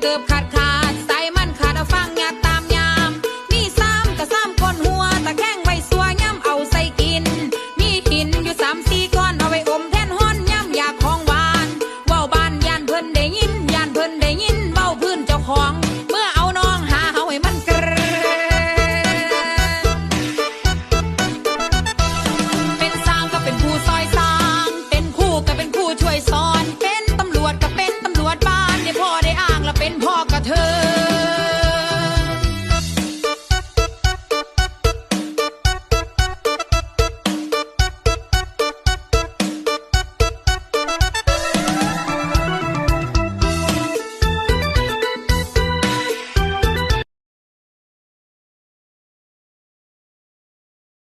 เกือบขาดขาดสามันขาดเอาฟังยาตามยาม มีซ้ำกัซ้ำคนหัวตะแข้งไว้สัวย่ำเอาใส่กิน มีหินอยู่สามสี่ก้อนเอาไว้อมแท่นห้นย่ำอยากของวานว้าบ้านยานเพิ่นได้ยินยานเพิ่นได้ยินว้าพื้นเจ้าของ เป็นพ่อกระเธอ